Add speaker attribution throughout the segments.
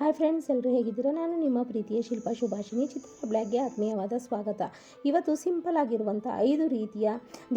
Speaker 1: Hi friends ಎಲ್ಲರೂ ಹೇಗಿದ್ದೀರಾ? ನಾನು ನಿಮ್ಮ ಪ್ರೀತಿಯ ಶಿಲ್ಪ ಶುಭಾಷಿನಿ ಚಿತ್ರ ಬ್ಲಾಗ್ಗೆ ಆತ್ಮೀಯವಾದ ಸ್ವಾಗತ. ಇವತ್ತು ಸಿಂಪಲ್ ಆಗಿರುವಂಥ ಐದು ರೀತಿಯ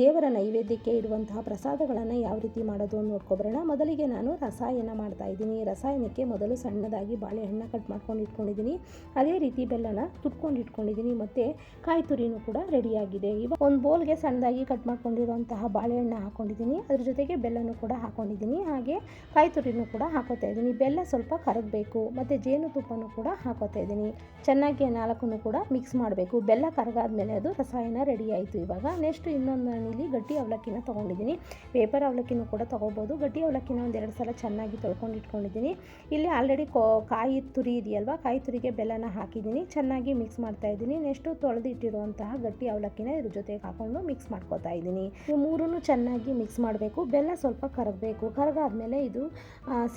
Speaker 1: ದೇವರ ನೈವೇದ್ಯಕ್ಕೆ ಇಡುವಂತಹ ಪ್ರಸಾದಗಳನ್ನು ಯಾವ ರೀತಿ ಮಾಡೋದು ನೋಡ್ಕೊಬರೋಣ. ಮೊದಲಿಗೆ ನಾನು ರಸಾಯನ ಮಾಡ್ತಾ ಇದ್ದೀನಿ. ರಸಾಯನಕ್ಕೆ ಮೊದಲು ಸಣ್ಣದಾಗಿ ಬಾಳೆಹಣ್ಣು ಕಟ್ ಮಾಡ್ಕೊಂಡು ಇಟ್ಕೊಂಡಿದ್ದೀನಿ. ಅದೇ ರೀತಿ ಬೆಲ್ಲನ ತುಟ್ಕೊಂಡು ಇಟ್ಕೊಂಡಿದ್ದೀನಿ. ಮತ್ತು ಕಾಯಿ ತುರಿನೂ ಕೂಡ ರೆಡಿಯಾಗಿದೆ. ಇವಾಗ ಒಂದು ಬೋಲ್ಗೆ ಸಣ್ಣದಾಗಿ ಕಟ್ ಮಾಡ್ಕೊಂಡಿರುವಂತಹ ಬಾಳೆಹಣ್ಣು ಹಾಕೊಂಡಿದ್ದೀನಿ. ಅದ್ರ ಜೊತೆಗೆ ಬೆಲ್ಲನೂ ಕೂಡ ಹಾಕೊಂಡಿದ್ದೀನಿ. ಹಾಗೆ ಕಾಯಿ ತುರಿನೂ ಕೂಡ ಹಾಕೋತಾ ಇದ್ದೀನಿ. ಬೆಲ್ಲ ಸ್ವಲ್ಪ ಕರಗಬೇಕು. ಮತ್ತು ಜೇನುತುಪ್ಪನೂ ಕೂಡ ಹಾಕೋತಾ ಇದ್ದೀನಿ. ಚೆನ್ನಾಗಿ ನಾಲ್ಕನ್ನು ಕೂಡ ಮಿಕ್ಸ್ ಮಾಡಬೇಕು. ಬೆಲ್ಲ ಕರಗಾದ ಮೇಲೆ ಅದು ರಸಾಯನ ರೆಡಿ ಆಯಿತು ಇವಾಗ. ನೆಕ್ಸ್ಟ್ ಇನ್ನೊಂದು ನಾನಿಲ್ಲಿ ಗಟ್ಟಿ ಅವಲಕ್ಕಿನ ತೊಗೊಂಡಿದ್ದೀನಿ. ಪೇಪರ್ ಅವಲಕ್ಕಿನೂ ಕೂಡ ತೊಗೋಬೋದು. ಗಟ್ಟಿ ಅವಲಕ್ಕಿನ ಒಂದು ಎರಡು ಸಲ ಚೆನ್ನಾಗಿ ತೊಳ್ಕೊಂಡು ಇಟ್ಕೊಂಡಿದ್ದೀನಿ. ಇಲ್ಲಿ ಆಲ್ರೆಡಿ ಕೋ, ಕಾಯಿ ತುರಿ ಇದೆಯಲ್ವಾ? ಕಾಯಿ ತುರಿಗೆ ಬೆಲ್ಲನ ಹಾಕಿದ್ದೀನಿ. ಚೆನ್ನಾಗಿ ಮಿಕ್ಸ್ ಮಾಡ್ತಾ ಇದ್ದೀನಿ. ನೆಕ್ಸ್ಟು ತೊಳೆದಿಟ್ಟಿರುವಂತಹ ಗಟ್ಟಿ ಅವಲಕ್ಕಿನ ಇದ್ರ ಜೊತೆಗೆ ಹಾಕೊಂಡು ಮಿಕ್ಸ್ ಮಾಡ್ಕೋತಾ ಇದ್ದೀನಿ. ಇವು ಮೂರನ್ನು ಚೆನ್ನಾಗಿ ಮಿಕ್ಸ್ ಮಾಡಬೇಕು. ಬೆಲ್ಲ ಸ್ವಲ್ಪ ಕರಗಬೇಕು. ಕರಗಾದ್ಮೇಲೆ ಇದು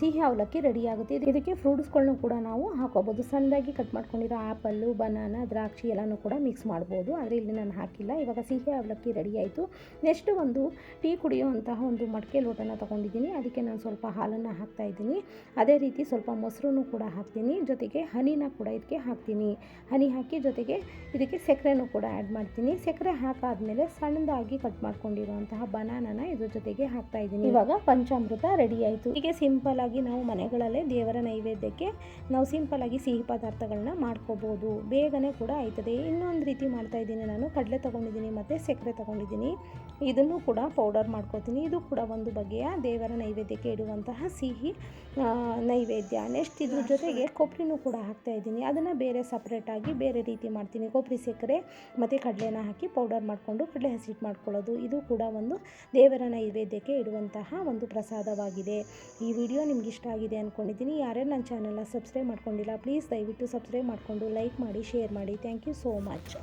Speaker 1: ಸಿಹಿ ಅವಲಕ್ಕಿ ರೆಡಿ ಆಗುತ್ತೆ. ಇದು- ಇದಕ್ಕೆ ಫ್ರೂಟ್ಸ್ಗಳನ್ನೂ ಕೂಡ ನಾವು ಹಾಕೋಬೋದು. ಸಣ್ಣದಾಗಿ ಕಟ್ ಮಾಡ್ಕೊಂಡಿರೋ ಆ್ಯಪಲ್ಲು ಬನಾನ ದ್ರಾಕ್ಷಿ ಎಲ್ಲನೂ ಕೂಡ ಮಿಕ್ಸ್ ಮಾಡ್ಬೋದು. ಆದರೆ ಇಲ್ಲಿ ನಾನು ಹಾಕಿಲ್ಲ. ಇವಾಗ ಸಿಹಿ ಅವಲಕ್ಕಿ ರೆಡಿ ಆಯಿತು. ನೆಕ್ಸ್ಟ್ ಒಂದು ಟೀ ಕುಡಿಯುವಂತಹ ಒಂದು ಮಡಕೆ ಲೋಟನ ತೊಗೊಂಡಿದ್ದೀನಿ. ಅದಕ್ಕೆ ನಾನು ಸ್ವಲ್ಪ ಹಾಲನ್ನು ಹಾಕ್ತಾ ಇದ್ದೀನಿ. ಅದೇ ರೀತಿ ಸ್ವಲ್ಪ ಮೊಸರು ಕೂಡ ಹಾಕ್ತೀನಿ. ಜೊತೆಗೆ ಹನಿನ ಕೂಡ ಇದಕ್ಕೆ ಹಾಕ್ತೀನಿ. ಹನಿ ಹಾಕಿ ಜೊತೆಗೆ ಇದಕ್ಕೆ ಸಕ್ಕರೆನೂ ಕೂಡ ಆ್ಯಡ್ ಮಾಡ್ತೀನಿ. ಸಕ್ಕರೆ ಹಾಕಾದಮೇಲೆ ಸಣ್ಣದಾಗಿ ಕಟ್ ಮಾಡ್ಕೊಂಡಿರುವಂತಹ ಬನಾನನ ಇದ್ರ ಜೊತೆಗೆ ಹಾಕ್ತಾ ಇದ್ದೀನಿ. ಇವಾಗ ಪಂಚಾಮೃತ ರೆಡಿ ಆಯಿತು. ಹೀಗೆ ಸಿಂಪಲ್ ಆಗಿ ನಾವು ಮನೆಗಳಲ್ಲೇ ದೇವರ ನೈವೇದ್ಯಕ್ಕೆ ನಾವು ಸಿಂಪಲ್ಲಾಗಿ ಸಿಹಿ ಪದಾರ್ಥಗಳನ್ನ ಮಾಡ್ಕೋಬೋದು. ಬೇಗನೆ ಕೂಡ ಆಯ್ತದೆ. ಇನ್ನೊಂದು ರೀತಿ ಮಾಡ್ತಾ ಇದ್ದೀನಿ ನಾನು. ಕಡಲೆ ತೊಗೊಂಡಿದ್ದೀನಿ ಮತ್ತು ಸಕ್ಕರೆ ತೊಗೊಂಡಿದ್ದೀನಿ. ಇದನ್ನು ಕೂಡ ಪೌಡರ್ ಮಾಡ್ಕೋತೀನಿ. ಇದು ಕೂಡ ಒಂದು ಬಗೆಯ ದೇವರ ನೈವೇದ್ಯಕ್ಕೆ ಇಡುವಂತಹ ಸಿಹಿ ನೈವೇದ್ಯ. ನೆಕ್ಸ್ಟ್ ಇದ್ರ ಜೊತೆಗೆ ಕೊಬ್ಬರಿನೂ ಕೂಡ ಹಾಕ್ತಾ ಇದ್ದೀನಿ. ಅದನ್ನು ಬೇರೆ ಸಪ್ರೇಟಾಗಿ ಬೇರೆ ರೀತಿ ಮಾಡ್ತೀನಿ. ಕೊಬ್ಬರಿ ಸಕ್ಕರೆ ಮತ್ತು ಕಡಲೆನ ಹಾಕಿ ಪೌಡರ್ ಮಾಡಿಕೊಂಡು ಕಡಲೆ ಹಸಿಟ್ಟು ಮಾಡ್ಕೊಳ್ಳೋದು. ಇದು ಕೂಡ ಒಂದು ದೇವರ ನೈವೇದ್ಯಕ್ಕೆ ಇಡುವಂತಹ ಒಂದು ಪ್ರಸಾದವಾಗಿದೆ. ಈ ವಿಡಿಯೋ ನಿಮ್ಗೆ ಇಷ್ಟ ಆಗಿದೆ ಅಂದ್ಕೊಂಡಿದ್ದೀನಿ ಯಾರ್ಯಾರು ನನ್ನ ಚಾನಲ್ನ ಸಬ್ಸ್ಕ್ರೈಬ್ ಮಾಡ್ಕೊಂಡಿಲ್ಲ ಪ್ಲೀಸ್ ದಯವಿಟ್ಟು ಸಬ್ಸ್ಕ್ರೈಬ್ ಮಾಡಿಕೊಂಡು ಲೈಕ್ ಮಾಡಿ ಶೇರ್ ಮಾಡಿ. Thank you so much